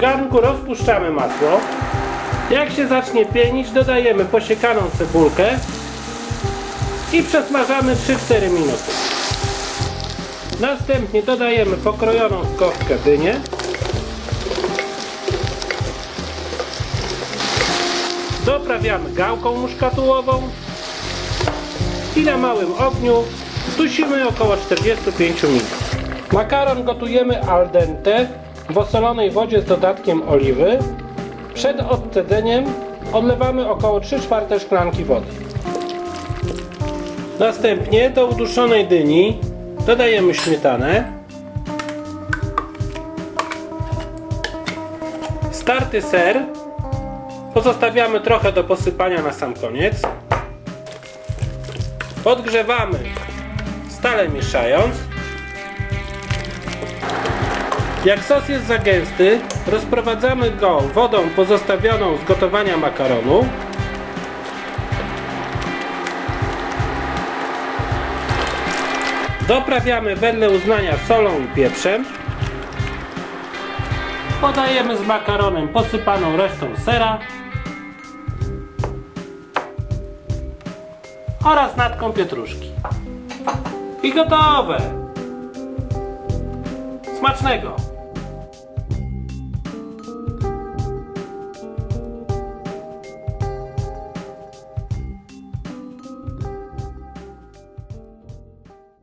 garnku rozpuszczamy masło. Jak się zacznie pienić, dodajemy posiekaną cebulkę i przesmażamy 3-4 minuty. Następnie dodajemy pokrojoną w kostkę dynię. Doprawiamy gałką muszkatułową i na małym ogniu dusimy około 45 minut. Makaron gotujemy al dente w osolonej wodzie z dodatkiem oliwy. Przed odcedzeniem odlewamy około 3 czwarte szklanki wody. Następnie do uduszonej dyni dodajemy śmietanę, starty ser, pozostawiamy trochę do posypania na sam koniec, podgrzewamy stale mieszając. Jak sos jest za gęsty, rozprowadzamy go wodą pozostawioną z gotowania makaronu. Doprawiamy wedle uznania solą i pieprzem. Podajemy z makaronem posypaną resztą sera oraz natką pietruszki. I gotowe! Smacznego!